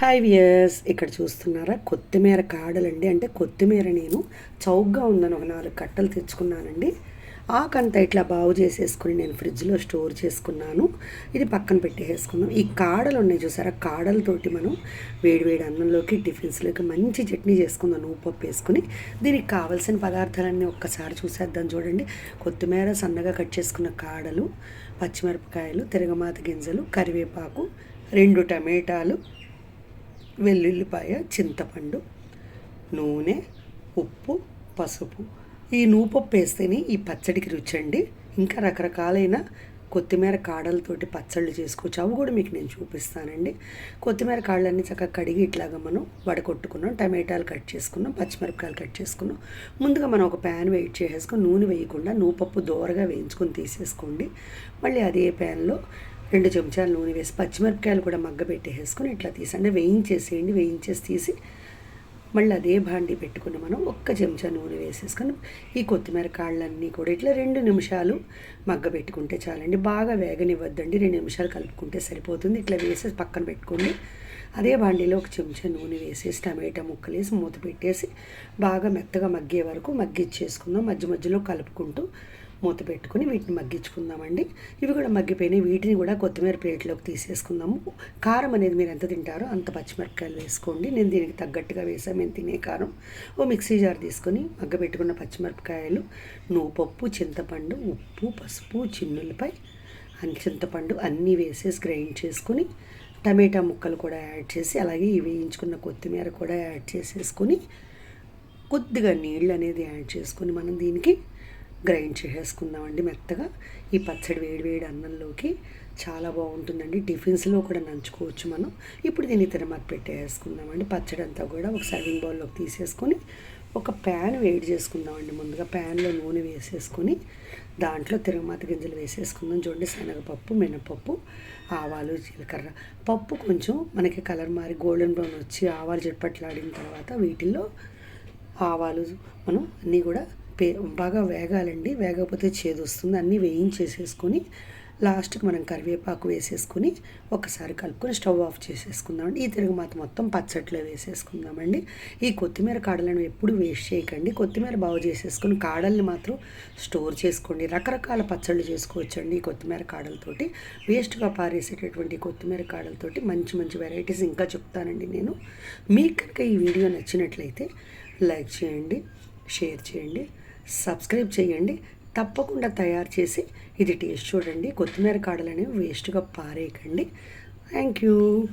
Hi viewers ఇక్కడ చూస్తున్నారా? కొత్తిమీర కాడలండి. అంటే కొత్తిమీర నేను చౌకగా ఉందని ఒక నాలుగు కట్టలు తెచ్చుకున్నానండి. ఆకంతా ఇట్లా బాగు చేసేసుకుని నేను ఫ్రిడ్జ్లో స్టోర్ చేసుకున్నాను. ఇది పక్కన పెట్టేసుకున్నాం ఈ కాడలు ఉన్నాయి చూసారా? కాడలతోటి మనం వేడివేడి అన్నంలోకి టిఫిన్స్లోకి మంచి చట్నీ చేసుకుందాం. నువ్వు పప్పు వేసుకుని. దీనికి కావాల్సిన పదార్థాలన్నీ ఒక్కసారి చూసేద్దాం చూడండి. కొత్తిమీర సన్నగా కట్ చేసుకున్న కాడలు పచ్చిమిరపకాయలు తిరగమాత గింజలు కరివేపాకు రెండు టమాటాలు వెల్లుల్లిపాయ చింతపండు నూనె ఉప్పు పసుపు. ఈ నూపప్పు వేస్తేనే ఈ పచ్చడికి రుచి అండి. ఇంకా రకరకాలైన కొత్తిమీర కాడలతోటి పచ్చళ్ళు చేసుకోవచ్చు అవి కూడా మీకు నేను చూపిస్తానండి. కొత్తిమీర కాడలన్నీ చక్కగా కడిగి ఇట్లాగా మనం వడకొట్టుకున్నాం టమాటాలు కట్ చేసుకున్నాం పచ్చిమిరపకాయలు కట్ చేసుకున్నాం. ముందుగా మనం ఒక ప్యాన్ వెయిట్ చేసేసుకొని నూనె వేయకుండా నూపప్పు దోరగా వేయించుకొని తీసేసుకోండి. మళ్ళీ అదే ప్యాన్లో రెండు చెంచాలు నూనె వేసి పచ్చిమిరపకాయలు కూడా మగ్గ పెట్టేసుకొని ఇట్లా తీసండి వేయించేసేయండి వేయించేసి తీసి మళ్ళీ అదే భాండి పెట్టుకున్న మనం ఒక్క చెంచా నూనె వేసేసుకొని ఈ కొత్తిమీర కాళ్ళన్నీ కూడా ఇట్లా రెండు నిమిషాలు మగ్గ పెట్టుకుంటే చాలండి. బాగా వేగనివ్వద్దండి. రెండు నిమిషాలు కలుపుకుంటే సరిపోతుంది. ఇట్లా వేసేసి పక్కన పెట్టుకోండి. అదే బాండీలో ఒక చెంచా నూనె వేసేసి టమాటా ముక్కలు వేసి మూత పెట్టేసి బాగా మెత్తగా మగ్గే వరకు మగ్గిచ్చేసుకుందాం మధ్య మధ్యలో కలుపుకుంటూ మూత పెట్టుకుని వీటిని మగ్గించుకుందామండి. ఇవి కూడా మగ్గిపోయినాయి. వీటిని కూడా కొత్తిమీర ప్లేట్లోకి తీసేసుకుందాము. కారం అనేది మీరు ఎంత తింటారో అంత పచ్చిమిరపకాయలు వేసుకోండి. నేను దీనికి తగ్గట్టుగా వేసాను. మేము తినే కారం. ఓ మిక్సీ జార్ తీసుకొని మగ్గబెట్టుకున్న పచ్చిమిరపకాయలు నువ్వుపప్పు చింతపండు ఉప్పు పసుపు చిన్నులపై చింతపండు అన్నీ వేసేసి గ్రైండ్ చేసుకొని టమాటా ముక్కలు కూడా యాడ్ చేసి అలాగే వేయించుకున్న కొత్తిమీర కూడా యాడ్ చేసేసుకొని కొద్దిగా నీళ్ళు అనేది యాడ్ చేసుకొని మనం దీనికి గ్రైండ్ చేసేసుకుందామండి మెత్తగా. ఈ పచ్చడి వేడి వేడి అన్నంలోకి చాలా బాగుంటుందండి. టిఫిన్స్లో కూడా నంచుకోవచ్చు మనం. ఇప్పుడు దీన్ని తిరమత పెట్టేసుకుందామండి. పచ్చడి అంతా కూడా ఒక సర్వింగ్ బౌల్లోకి తీసేసుకొని ఒక ప్యాన్ వేడి చేసుకుందామండి ముందుగా. ప్యాన్లో నూనె వేసేసుకొని దాంట్లో తిరగమాత గింజలు వేసేసుకుందాం. చూడండి శనగపప్పు మినపప్పు ఆవాలు జీలకర్ర. పప్పు కొంచెం మనకి కలర్ మారి గోల్డెన్ బ్రౌన్ వచ్చి ఆవాలు చిట్పట్లాడిన తర్వాత వీటిల్లో ఆవాలు మనం అన్నీ కూడా బాగా వేగాలండి. వేగకపోతే చేదు వస్తుంది. అన్నీ వేయించేసేసుకొని లాస్ట్కి మనం కరివేపాకు వేసేసుకొని ఒకసారి కలుపుకొని స్టవ్ ఆఫ్ చేసేసుకుందామండి. ఈ తిరుగుమాత మొత్తం పచ్చట్లో వేసేసుకుందామండి. ఈ కొత్తిమీర కాడలను ఎప్పుడు వేస్ట్ చేయకండి. కొత్తిమీర బాగు చేసేసుకొని కాడల్ని మాత్రం స్టోర్ చేసుకోండి. రకరకాల పచ్చళ్ళు చేసుకోవచ్చండి ఈ కొత్తిమీర కాడలతోటి. వేస్ట్గా పారేసేటటువంటి కొత్తిమీర కాడలతోటి మంచి మంచి వెరైటీస్ ఇంకా చెప్తానండి నేను. మీకు కనుక ఈ వీడియో నచ్చినట్లయితే లైక్ చేయండి షేర్ చేయండి. సబ్స్క్రైబ్ చేయండి. తప్పకుండా తయారు చేసి ఇది టేస్ట్ చూడండి. కొత్తిమీర కాడలు అనేవి వేస్ట్గా పారేయకండి. Thank you